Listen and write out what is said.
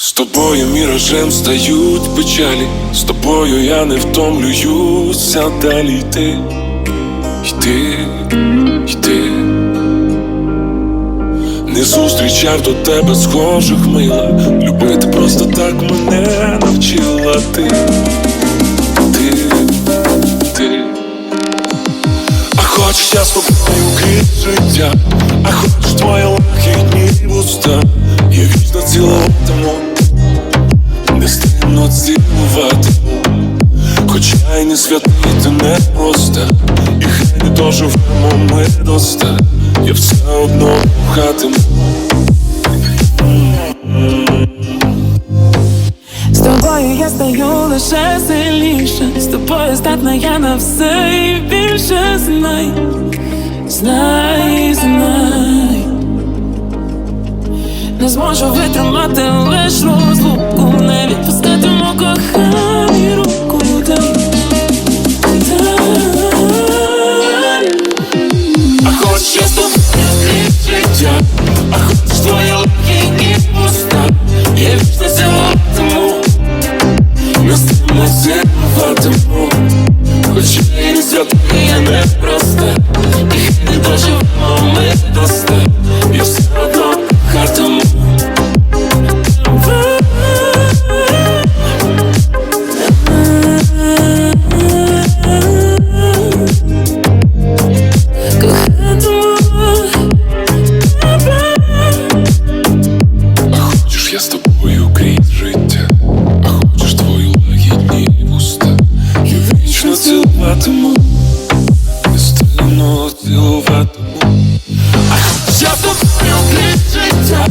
З тобою міражем стають печалі, з тобою я не втомлююся далі йти, йти, йти. Не зустрічав до тебе схожих мила. Любити просто так мене навчила ти, ти, ти. А хочеш я з тобою стримно хоча й не святий ти не просто, і хай не доживемо ми доста, я все одно кохатиму. З тобою я стаю лише сильніше, з тобою здатна я на все і більше знай, знай, знай, не зможу витримати лиш розлуку, sylwetu A chociaż to miał życia.